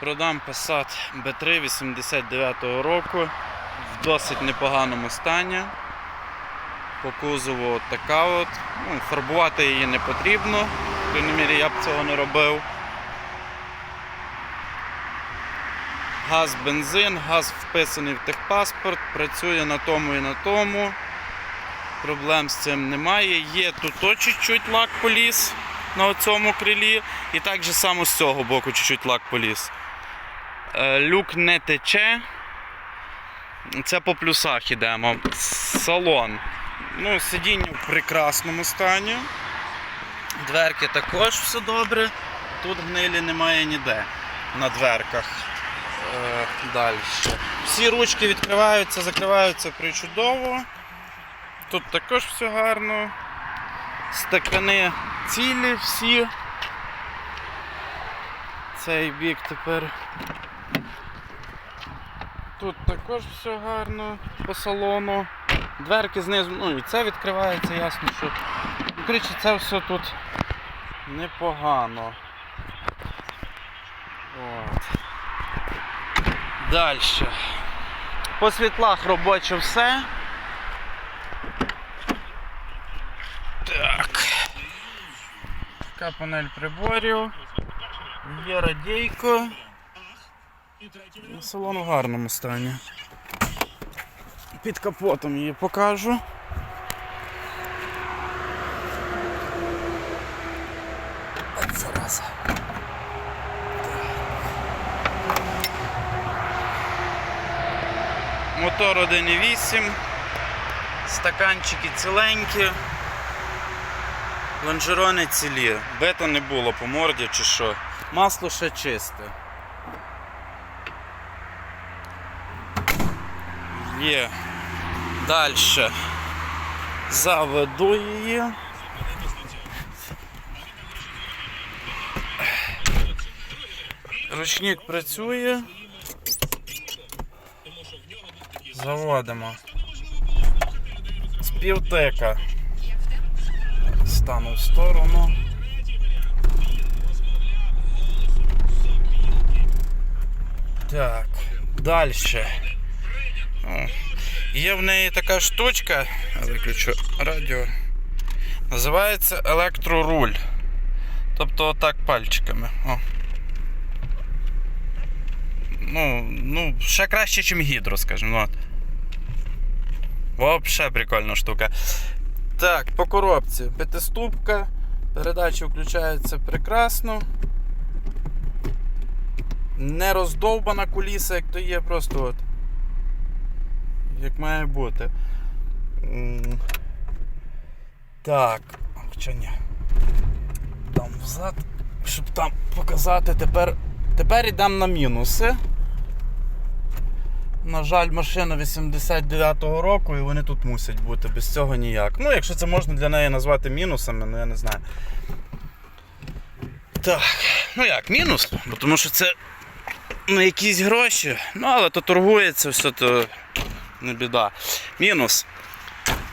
Продам Passat B3 89-го року в досить непоганому стані. По кузову от така от. Ну, фарбувати її не потрібно. Крайній мірі я б цього не робив. Газ, бензин, газ вписаний в техпаспорт, працює на тому і на тому. Проблем з цим немає. Є тут чуть-чуть лак поліз на цьому крилі, і так же само з цього боку чуть-чуть лак поліз. Е, Люк не тече. Це по плюсах ідемо. Салон. Ну, сидіння в прекрасному стані. Дверки також все добре. Тут гнилі немає ніде на дверках. Е, далі. Всі ручки відкриваються, закриваються причудово. Тут також все гарно. Стакани цілі всі. Цей бік тепер. Тут також все гарно по салону. Дверки знизу, ну і це відкривається, ясно, що. Ну, коротше, це все тут непогано. От. Далі. По світлах робоче все. Так. Така панель приборів. Є радійко. Салон в гарному стані. Під капотом її покажу. От зараза. Мотор 1.8. Стаканчики ціленькі. Лонжерони цілі. Бета не було по морді чи що. Масло ще чисте. Є. Далі. Заведу її. Ручник працює. Заводимо. Співтека. Стану в сторону. Так, далі. Є в неї така штучка, я виключу радіо. Називається електроруль. Тобто отак пальчиками. О. Ну, ну, ще краще, ніж гідро, скажімо. От. Вообще прикольна штука. Так, по коробці. П'ятиступка. Передача включається прекрасно. Не роздовбана куліса, як то є, просто от. Як має бути. Так, хоча ні. Дам взад, щоб там показати тепер. Тепер йдемо на мінуси. На жаль, машина 89-го року і вони тут мусять бути, без цього ніяк. Ну, якщо це можна для неї назвати мінусами, ну я не знаю. Так, ну як, мінус? Бо тому що це на якісь гроші, ну але то торгується, все то не біда. Мінус.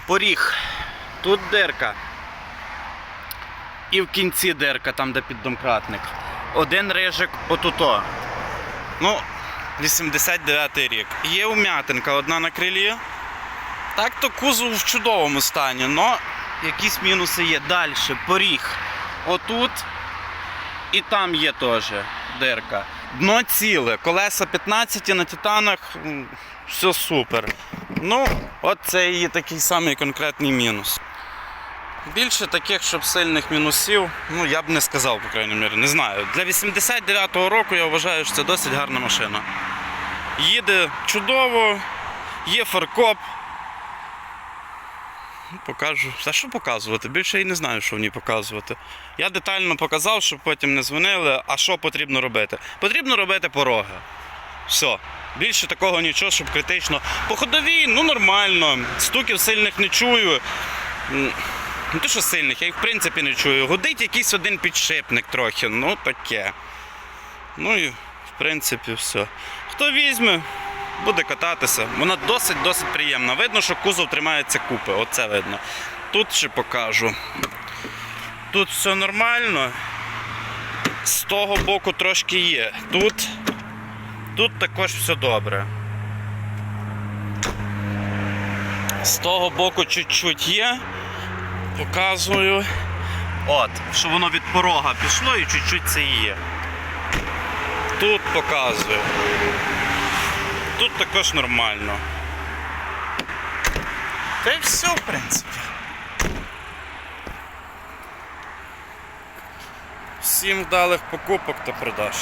Поріг. Тут дирка. І в кінці дирка, там де піддомкратник. Один рижик отуто. Ну, 89 рік. Є ум'ятинка одна на крилі. Так то кузов в чудовому стані, але якісь мінуси є. Далі, поріг. Отут і там є теж дирка. Дно ціле, колеса 15 на титанах, все супер. Ну, от це її такий самий конкретний мінус. Більше таких, щоб сильних мінусів, ну я б не сказав, по крайній мірі, не знаю. Для 89-го року я вважаю, що це досить гарна машина. Їде чудово, є фаркоп. Покажу. Та що показувати? Більше я і не знаю, що в ній показувати. Я детально показав, щоб потім не дзвонили, а що потрібно робити? Потрібно робити пороги. Все. Більше такого нічого, щоб критично. По ходовій, ну нормально. Стуків сильних не чую. Не те, що сильних, я їх в принципі не чую. Годить якийсь один підшипник трохи, ну таке. Ну і в принципі все. Хто візьме, буде кататися. Вона досить-досить приємна. Видно, що кузов тримається купи. Оце видно. Тут ще покажу. Тут все нормально. З того боку трошки є. Тут Тут також все добре. З того боку чуть-чуть є. Показую. От, що воно від порога пішло і чуть-чуть це є. Тут показує. Тут також нормально. Та й все, в принципі. Всім вдалих покупок та продаж.